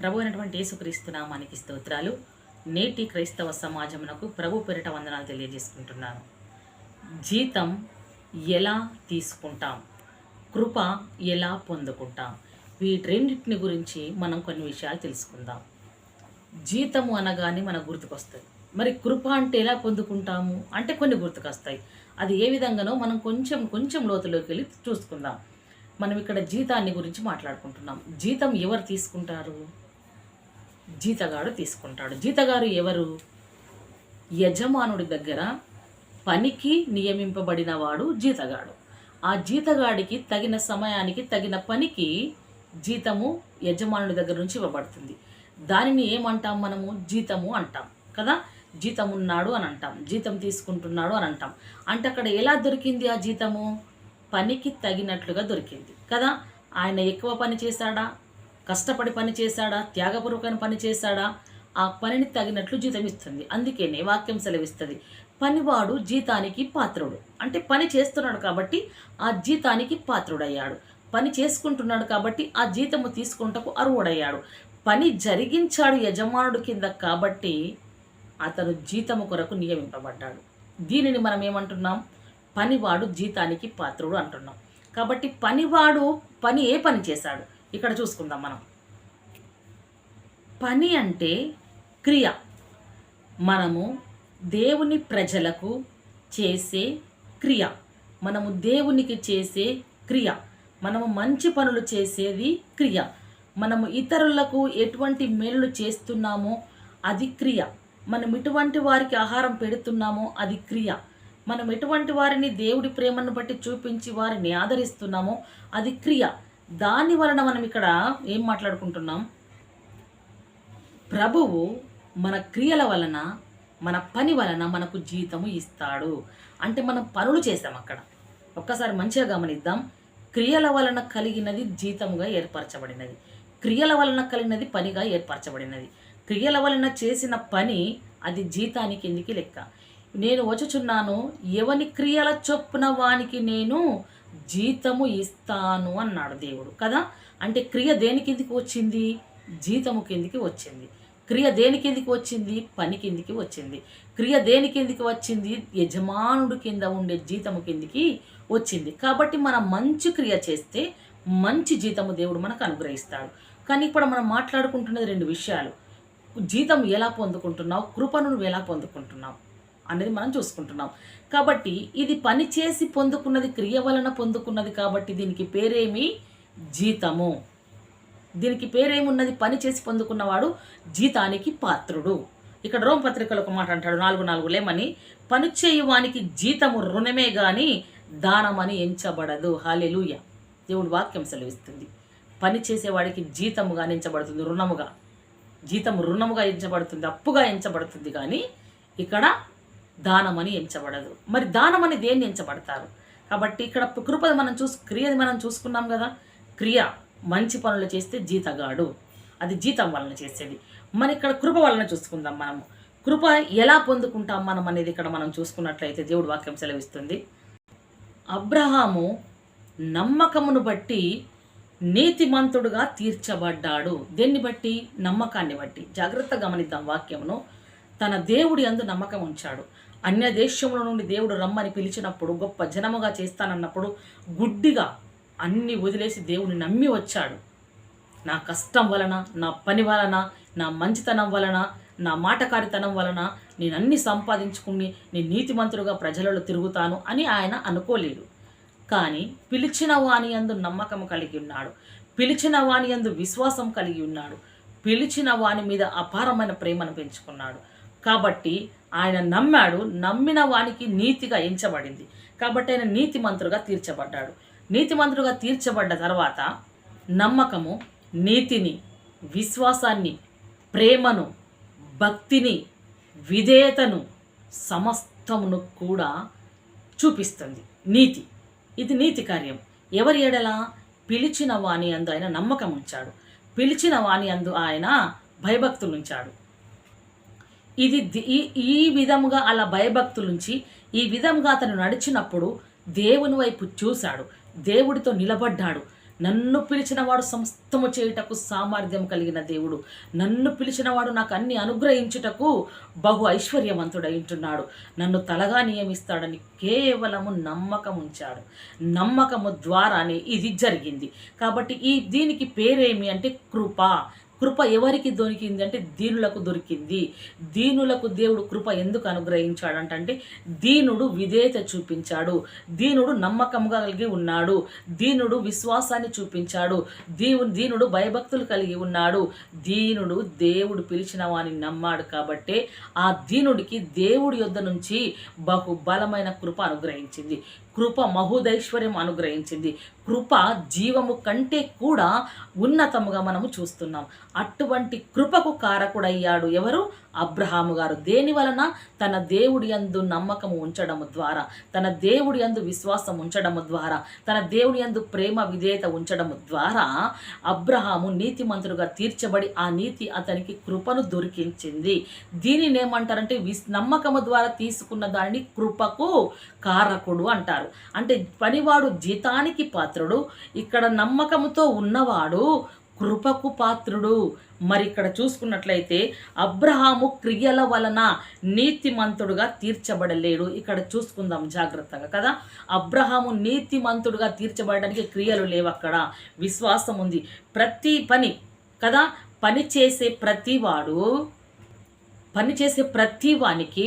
ప్రభు అయినటువంటి యేసుక్రీస్తునామానికి స్తోత్రాలు. నేటి క్రైస్తవ సమాజమునకు ప్రభు పెరట వందనాలు తెలియజేసుకుంటున్నాను. జీతం ఎలా తీసుకుంటాం? కృప ఎలా పొందుకుంటాం? వీటన్నిటిని గురించి మనం కొన్ని విషయాలు తెలుసుకుందాం. జీతము అనగానే మనకు గుర్తుకొస్తుంది. మరి కృప అంటే ఎలా పొందుకుంటాము? అంటే కొన్ని గుర్తుకొస్తాయి. అది ఏ విధంగానో మనం కొంచెం కొంచెం లోతులోకి వెళ్ళి చూసుకుందాం. మనం ఇక్కడ జీతాన్ని గురించి మాట్లాడుకుంటున్నాం. జీతం ఎవరు తీసుకుంటారు? జీతగాడు తీసుకుంటాడు. జీతగారు ఎవరు? యజమానుడి దగ్గర పనికి నియమింపబడిన వాడు జీతగాడు. ఆ జీతగాడికి తగిన సమయానికి తగిన పనికి జీతము యజమానుడి దగ్గర నుంచి ఇవ్వబడుతుంది. దానిని ఏమంటాం మనము? జీతము అంటాం. కదా? జీతం ఉన్నాడు అని అంటాం. జీతం తీసుకుంటున్నాడు అని అంటాం. అంటే అక్కడ ఎలా దొరికింది ఆ జీతము? పనికి తగినట్లుగా దొరికింది. కదా? ఆయన ఎక్కువ పని చేశాడా? కష్టపడి పని చేశాడా? త్యాగపూర్వకమైన పని చేశాడా? ఆ పనిని తగినట్లు జీతం ఇస్తుంది అందుకేనే వాక్యం సెలవిస్తుంది. పనివాడు జీతానికి పాత్రుడు. అంటే పని చేస్తున్నాడు కాబట్టి ఆ జీతానికి పాత్రుడయ్యాడు. పని చేసుకుంటున్నాడు కాబట్టి ఆ జీతము తీసుకుంటకు అర్హుడయ్యాడు. పని జరిగించాడు యజమానుడు కింద కాబట్టి అతను జీతము కొరకు నియమింపబడ్డాడు. దీనిని మనం ఏమంటున్నాం? పనివాడు జీతానికి పాత్రుడు అంటున్నాం. కాబట్టి పనివాడు పని ఏ పని చేశాడు? ఇక్కడ చూసుకుందాం మనం. పని అంటే క్రియ. మనము దేవుని ప్రజలకు చేసే క్రియ. మనము దేవునికి చేసే క్రియ. మనము మంచి పనులు చేసేది క్రియ. మనము ఇతరులకు ఎటువంటి మేలు చేస్తున్నామో అది క్రియ. మనం ఎటువంటి వారికి ఆహారం పెడుతున్నామో అది క్రియ. మనం ఎటువంటి వారిని దేవుడి ప్రేమను బట్టి చూపించి వారిని ఆదరిస్తున్నామో అది క్రియ. దాని వలన మనం ఇక్కడ ఏం మాట్లాడుకుంటున్నాం? ప్రభువు మన క్రియల వలన మన పని వలన మనకు జీతము ఇస్తాడు. అంటే మనం పనులు చేసాం అక్కడ. ఒక్కసారి మంచిగా గమనిద్దాం. క్రియల వలన కలిగినది జీతముగా ఏర్పరచబడినది. క్రియల వలన కలిగినది పనిగా ఏర్పరచబడినది. క్రియల వలన చేసిన పని అది జీతానికి ఎందుకు లెక్క? నేను వచ్చుచున్నాను ఎవని క్రియల చొప్పున వానికి నేను జీతము ఇస్తాను అన్నాడు దేవుడు కదా? అంటే క్రియ దేని కిందికి వచ్చింది? జీతము కిందికి వచ్చింది. క్రియ దేని కిందికి వచ్చింది? పని కిందికి వచ్చింది. క్రియ దేని కిందికి వచ్చింది? యజమానుడు కింద ఉండే జీతము కిందికి వచ్చింది. కాబట్టి మనం మంచి క్రియ చేస్తే మంచి జీతము దేవుడు మనకు అనుగ్రహిస్తాడు. కానీ ఇప్పుడు మనం మాట్లాడుకుంటున్నది రెండు విషయాలు. జీతం ఎలా పొందుకుంటున్నావు? కృపను నువ్వు ఎలా పొందుకుంటున్నావు? అనేది మనం చూసుకుంటున్నాం. కాబట్టి ఇది పని చేసి పొందుకున్నది క్రియ వలన పొందుకున్నది కాబట్టి దీనికి పేరేమి? జీతము. దీనికి పేరేమున్నది? పని చేసి పొందుకున్నవాడు జీతానికి పాత్రుడు. ఇక్కడ రోమ్ పత్రికలు ఒక మాట అంటాడు నాలుగు నాలుగు లేమని పని చేయువానికి జీతము రుణమే గాని దానమని ఎంచబడదు. హాలెలుయ. దేవుడు వాక్యం సెలవిస్తుంది. పని చేసేవాడికి జీతముగా ఎంచబడుతుంది రుణముగా. జీతం రుణముగా ఎంచబడుతుంది అప్పుగా ఎంచబడుతుంది కానీ ఇక్కడ దానమని ఎంచబడదు. మరి దానమని దేన్ని ఎంచబడతారు? కాబట్టి ఇక్కడ కృప మనం చూసు క్రియది మనం చూసుకున్నాం కదా క్రియ మంచి పనులు చేస్తే జీతగాడు. అది జీతం వలన చేసేది. మరి ఇక్కడ కృప వలన చూసుకుందాం మనము కృప ఎలా పొందుకుంటాం మనం అనేది ఇక్కడ మనం చూసుకున్నట్లయితే దేవుడు వాక్యం సెలవిస్తుంది. అబ్రహాము నమ్మకమును బట్టి నీతిమంతుడుగా తీర్చబడ్డాడు. దేన్ని బట్టి? నమ్మకాన్ని బట్టి. జాగ్రత్త గమనిద్దాం వాక్యమును. తన దేవుడి అందు నమ్మకం ఉంచాడు. అన్య దేశముల నుండి దేవుడు రమ్మని పిలిచినప్పుడు గొప్ప జనముగా చేస్తానన్నప్పుడు గుడ్డిగా అన్ని వదిలేసి దేవుని నమ్మి వచ్చాడు. నా కష్టం వలన నా పని వలన నా మంచితనం వలన నా మాటకారితనం వలన నేను అన్ని సంపాదించుకుని నేను నీతిమంతుడుగా ప్రజలలో తిరుగుతాను అని ఆయన అనుకోలేడు కానీ పిలిచిన వాని అందు నమ్మకం కలిగి ఉన్నాడు. పిలిచిన వాని అందు విశ్వాసం కలిగి ఉన్నాడు. పిలిచిన వాని మీద అపారమైన ప్రేమను పెంచుకున్నాడు. కాబట్టి ఆయన నమ్మాడు నమ్మిన వానికి నీతిగా ఎంచబడింది. కాబట్టి ఆయన నీతిమంతుడుగా తీర్చబడ్డాడు. నీతిమంతుడుగా తీర్చబడ్డ తర్వాత నమ్మకము నీతిని విశ్వాసాన్ని ప్రేమను భక్తిని విధేయతను సమస్తమును కూడా చూపిస్తుంది. నీతి. ఇది నీతి కార్యం. ఎవరి ఎడల? పిలిచిన వాణి అందు ఆయన నమ్మకం ఉంచాడు. పిలిచిన వాణి అందు ఆయన భయభక్తులు ఉంచాడు. ఇది ఈ ఈ విధముగా అలా భయభక్తులుంచి ఈ విధంగా అతను నడిచినప్పుడు దేవుని వైపు చూశాడు. దేవుడితో నిలబడ్డాడు. నన్ను పిలిచినవాడు సమస్తము చేయుటకు సామర్థ్యం కలిగిన దేవుడు. నన్ను పిలిచినవాడు నాకు అన్ని అనుగ్రహించుటకు బహు ఐశ్వర్యవంతుడై ఉంటున్నాడు. నన్ను తలగా నియమిస్తాడని కేవలము నమ్మకం ఉంచాడు నమ్మకము ద్వారానే ఇది జరిగింది. కాబట్టి ఈ దీనికి పేరేమి అంటే కృప. కృప ఎవరికి దొరికింది అంటే దీనులకు దొరికింది. దీనులకు దేవుడు కృప ఎందుకు అనుగ్రహించాడంటే దీనుడు విధేయత చూపించాడు. దీనుడు నమ్మకంగా కలిగి ఉన్నాడు. దీనుడు విశ్వాసాన్ని చూపించాడు. దీవు దీనుడు భయభక్తులు కలిగి ఉన్నాడు. దీనుడు దేవుడు పిలిచిన వాని నమ్మాడు కాబట్టే ఆ దీనుడికి దేవుడి యొద్ద నుంచి బహు బలమైన కృప అనుగ్రహించింది. కృప మహోదైశ్వర్యం అనుగ్రహించింది. కృప జీవము కంటే కూడా ఉన్నతముగా మనము చూస్తున్నాం. అటువంటి కృపకు కారకుడయ్యాడు ఎవరు? అబ్రహాము గారు. దేని వలన? తన దేవుడి అందు నమ్మకము ఉంచడము ద్వారా తన దేవుడి అందు విశ్వాసం ఉంచడము ద్వారా తన దేవుడి అందు ప్రేమ విధేయత ఉంచడము ద్వారా అబ్రహాము నీతిమంతుడుగా తీర్చబడి ఆ నీతి అతనికి కృపను దొరికించింది. దీనిని ఏమంటారంటే విస్ నమ్మకము ద్వారా తీసుకున్న దానిని కృపకు కారకుడు అంటారు. అంటే పనివాడు జీతానికి పాత్రుడు ఇక్కడ నమ్మకముతో ఉన్నవాడు కృపకు పాత్రుడు. మరి ఇక్కడ చూసుకున్నట్లయితే అబ్రహాము క్రియల వలన నీతిమంతుడుగా తీర్చబడలేడు. ఇక్కడ చూసుకుందాం జాగ్రత్తగా కదా. అబ్రహాము నీతిమంతుడుగా తీర్చబడడానికి క్రియలు లేవు అక్కడ విశ్వాసం ఉంది. ప్రతి పని కదా పని చేసే ప్రతివాడు పని చేసే ప్రతి వానికి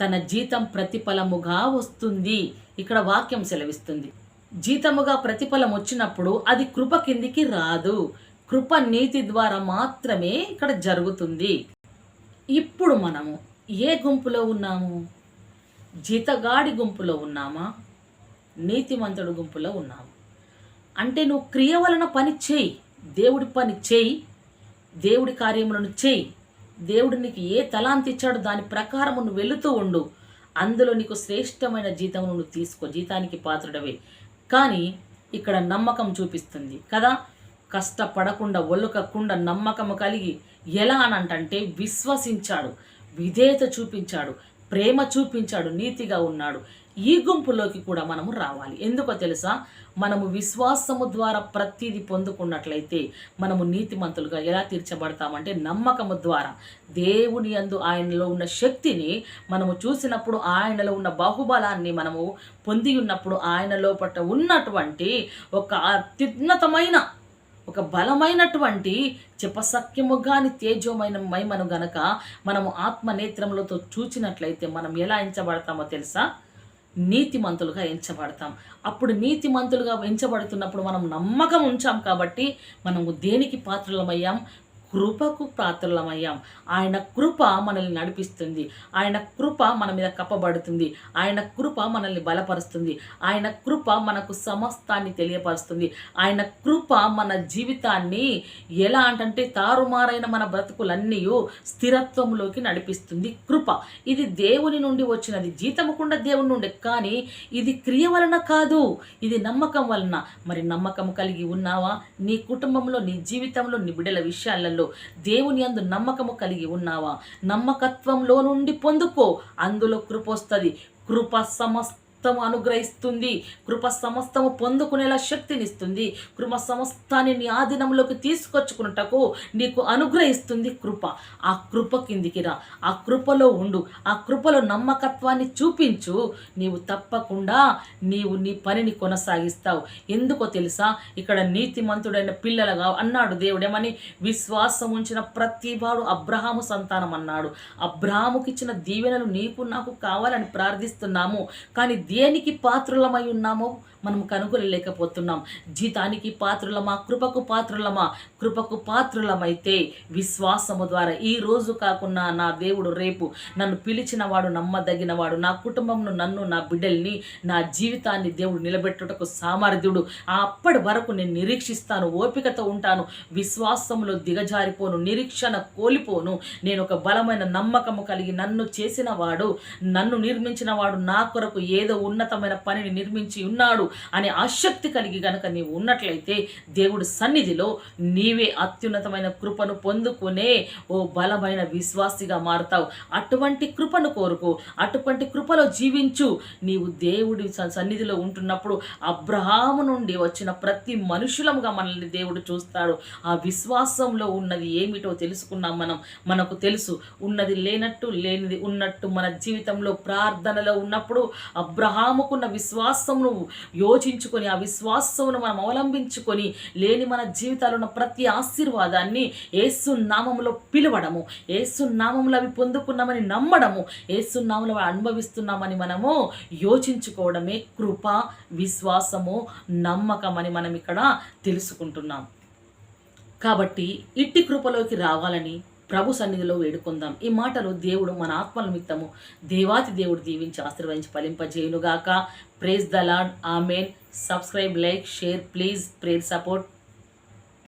తన జీతం ప్రతిఫలముగా వస్తుంది. ఇక్కడ వాక్యం సెలవిస్తుంది. జీతముగా ప్రతిఫలం వచ్చినప్పుడు అది కృప కిందికి రాదు. కృప నీతి ద్వారా మాత్రమే ఇక్కడ జరుగుతుంది. ఇప్పుడు మనము ఏ గుంపులో ఉన్నాము? జీతగాడి గుంపులో ఉన్నామా? నీతిమంతుడు గుంపులో ఉన్నాము. అంటే నువ్వు క్రియ వలన పని చేయి. దేవుడి పని చేయి. దేవుడి కార్యములను చేయి. దేవుడు నీకు ఏ తలాంతి ఇచ్చాడో దాని ప్రకారం నువ్వు వెళుతూ ఉండు. అందులో నీకు శ్రేష్టమైన జీతం నువ్వు తీసుకో. జీతానికి పాత్రుడవే. కానీ ఇక్కడ నమ్మకం చూపిస్తుంది కదా. కష్టపడకుండా ఒళ్ళుకకుండా నమ్మకము కలిగి ఎలా అని అంటే విశ్వసించాడు. విధేయత చూపించాడు. ప్రేమ చూపించాడు. నీతిగా ఉన్నాడు. ఈ గుంపులోకి కూడా మనము రావాలి. ఎందుకో తెలుసా? మనము విశ్వాసము ద్వారా ప్రతిదీ పొందుకున్నట్లయితే మనము నీతిమంతులుగా ఎలా తీర్చబడతామంటే నమ్మకము ద్వారా. దేవుని యందు ఆయనలో ఉన్న శక్తిని మనము చూసినప్పుడు ఆయనలో ఉన్న బాహుబలాన్ని మనము పొంది ఉన్నప్పుడు ఆయనలో పట్ల ఉన్నటువంటి ఒక అత్యున్నతమైన ఒక బలమైనటువంటి చెప్పసక్యము కాని తేజోమైన మహిమను గనక మనము ఆత్మ నేత్రములతో చూచినట్లయితే మనం ఎలా ఎంచబడతామో తెలుసా? నీతిమంతులుగా ఎంచబడతాం. అప్పుడు నీతిమంతులుగా ఎంచబడుతున్నప్పుడు మనం నమ్మకం ఉంచాం కాబట్టి మనము దేనికి పాత్రలమయ్యాం? కృపకు పాత్రలమయ్యాం. ఆయన కృప మనల్ని నడిపిస్తుంది. ఆయన కృప మన మీద కప్పబడుతుంది. ఆయన కృప మనల్ని బలపరుస్తుంది. ఆయన కృప మనకు సమస్తాన్ని తెలియపరుస్తుంది. ఆయన కృప మన జీవితాన్ని ఎలా అంటే తారుమారైన మన బ్రతుకులన్నీ స్థిరత్వంలోకి నడిపిస్తుంది. కృప. ఇది దేవుని నుండి వచ్చినది. జీతముకుండా దేవుని నుండి. కానీ ఇది క్రియ వలన కాదు. ఇది నమ్మకం వలన. మరి నమ్మకం కలిగి ఉన్నావా? నీ కుటుంబంలో నీ జీవితంలో నీ బిడ్డల విషయాలలో దేవుని అందు నమ్మకము కలిగి ఉన్నావా? నమ్మకత్వంలో నుండి పొందుకో. అందులో కృప వస్తుంది. కృప సమస్త సమస్తము అనుగ్రహిస్తుంది. కృప సమస్తము పొందుకునేలా శక్తినిస్తుంది. కృప సమస్తాన్ని నీ ఆధీనంలోకి తీసుకొచ్చుకున్నటకు నీకు అనుగ్రహిస్తుంది కృప. ఆ కృప కిందికి రా. ఆ కృపలో ఉండు. ఆ కృపలో నమ్మకత్వాన్ని చూపించు. నీవు తప్పకుండా నీవు నీ పనిని కొనసాగిస్తావు. ఎందుకో తెలుసా? ఇక్కడ నీతిమంతుడైన పిల్లలుగా అన్నాడు దేవుడేమని? విశ్వాసం ఉంచిన ప్రతివాడు అబ్రహాము సంతానం అన్నాడు అబ్రహాముకి ఇచ్చిన దీవెనలు నీకు నాకు కావాలని ప్రార్థిస్తున్నాము. కానీ దేనికి పాత్రులమై ఉన్నామో మనం కనుగొనలేకపోతున్నాం. జీతానికి పాత్రులమా? కృపకు పాత్రులమా? కృపకు పాత్రులమైతే విశ్వాసము ద్వారా ఈ రోజు కాకుండా నా దేవుడు రేపు నన్ను పిలిచిన వాడు నమ్మదగినవాడు నా కుటుంబంను నన్ను నా బిడ్డల్ని నా జీవితాన్ని దేవుడు నిలబెట్టుటకు సామర్థ్యుడు. అప్పటి వరకు నేను నిరీక్షిస్తాను ఓపికతో ఉంటాను విశ్వాసంలో దిగజారిపోను నిరీక్షణ కోల్పోను. నేను ఒక బలమైన నమ్మకము కలిగి నన్ను చేసిన వాడు నన్ను నిర్మించిన వాడు నా కొరకు ఏదో ఉన్నతమైన పనిని నిర్మించి ఉన్నాడు అనే ఆసక్తి కలిగి గనక నీవు ఉన్నట్లయితే దేవుడి సన్నిధిలో నీవే అత్యున్నతమైన కృపను పొందుకునే ఓ బలమైన విశ్వాసిగా మారుతావు. అటువంటి కృపను కోరుకో. అటువంటి కృపలో జీవించు. నీవు దేవుడి సన్నిధిలో ఉంటున్నప్పుడు అబ్రహాము నుండి వచ్చిన ప్రతి మనుషులముగా మనల్ని దేవుడు చూస్తాడు. ఆ విశ్వాసంలో ఉన్నది ఏమిటో తెలుసుకున్నాం మనం. మనకు తెలుసు. ఉన్నది లేనట్టు లేనిది ఉన్నట్టు మన జీవితంలో ప్రార్థనలో ఉన్నప్పుడు అబ్రహాముకున్న విశ్వాసమును యోచించుకొని ఆ విశ్వాసమును మనం అవలంబించుకొని లేని మన జీవితాలు ఉన్న ప్రతి ఆశీర్వాదాన్ని ఏసు నామములో పిలవడము. ఏసు నామంలో అవి పొందుకున్నామని నమ్మడము. ఏసు నామములో అనుభవిస్తున్నామని మనము యోచించుకోవడమే కృప విశ్వాసము నమ్మకం అని మనం ఇక్కడ తెలుసుకుంటున్నాం. కాబట్టి ఇట్టి కృపలోకి రావాలని ప్రభు సన్నిధిలో వేడుకుందాం. ఈ మాటలు దేవుడు మన ఆత్మల నిమిత్తము దేవాతి దేవుడు దీవించి ఆశీర్వదించి ఫలింపజేయునుగాక. Praise the lord amen subscribe like share please prayer support